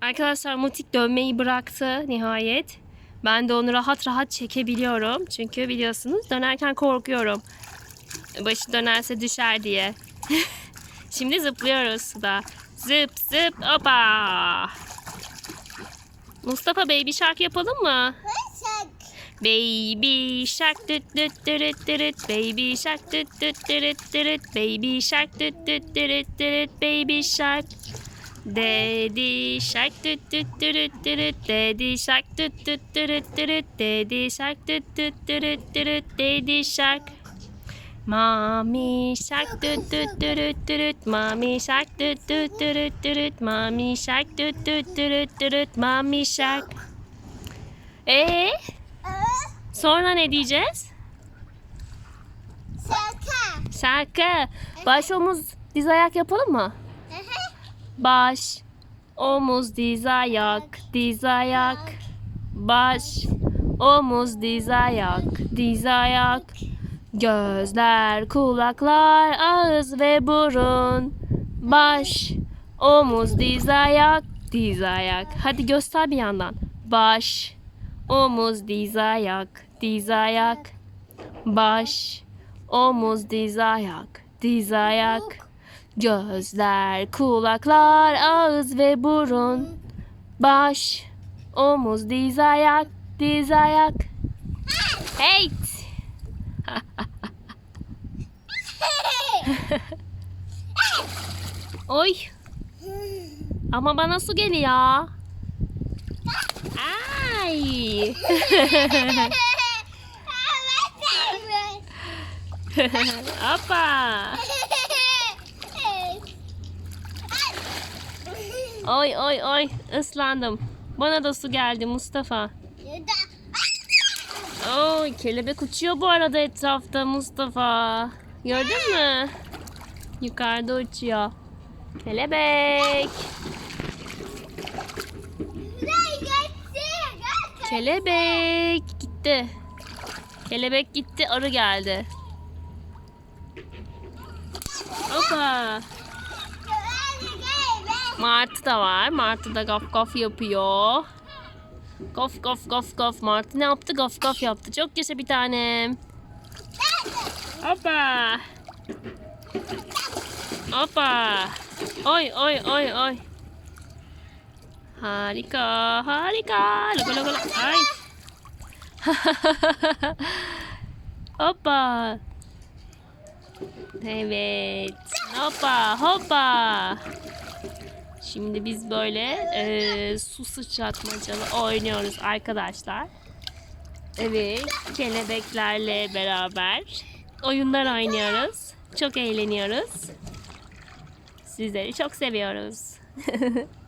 Arkadaşlar Mutik dönmeyi bıraktı nihayet. Ben de onu rahat rahat çekebiliyorum. Çünkü biliyorsunuz dönerken korkuyorum. Başı dönerse düşer diye. Şimdi zıplıyoruz suda. Zıp zıp hopa. Mustafa baby shark yapalım mı? Baby shark düt düt dürüt dürüt baby shark düt düt dürüt dürüt baby shark düt düt dürüt dürüt baby shark Daddy shark düt düt dürüt dürüt. Daddy shark düt düt dürüt dürüt. Daddy shark düt düt dürüt dürüt. Daddy shark Mommy shark düt düt dürüt dürüt. Mommy shark düt düt dürüt dürüt. Mommy shark düt düt dürüt dürüt. Mommy shark Ee Sonra ne diyeceğiz? Şaka. Şarkı. Baş omuz diz ayak yapalım mı? Baş omuz diz ayak diz ayak. Baş omuz diz ayak diz ayak. Gözler, kulaklar, ağız ve burun. Baş omuz diz ayak diz ayak. Hadi göster bir yandan. Baş omuz diz ayak diz ayak. Baş, omuz, diz, ayak, diz, ayak. Gözler, kulaklar, ağız ve burun. Baş, omuz, diz, ayak, diz, ayak. Hey! Oy! Ama bana su geliyor. Ay! Hoppa! Oy oy oy ıslandım. Bana da su geldi Mustafa. Oy kelebek uçuyor bu arada etrafta Mustafa. Gördün mü? Yukarıda uçuyor. Kelebek. Kelebek gitti. Kelebek gitti, arı geldi. Hoppa. Martı da var. Martı da gaf gaf yapıyor. Gaf gaf gaf gaf. Martı ne yaptı? Gaf gaf yaptı. Çok yaşa bir tanem. Hoppa. Hoppa. Oy oy oy oy. Harika, harika. Logo logo logo. Ay. Hoppa. Evet. Hoppa hoppa. Şimdi biz böyle e, su sıçratmacalı oynuyoruz arkadaşlar. Evet. Kelebeklerle beraber oyunlar oynuyoruz. Çok eğleniyoruz. Sizleri çok seviyoruz.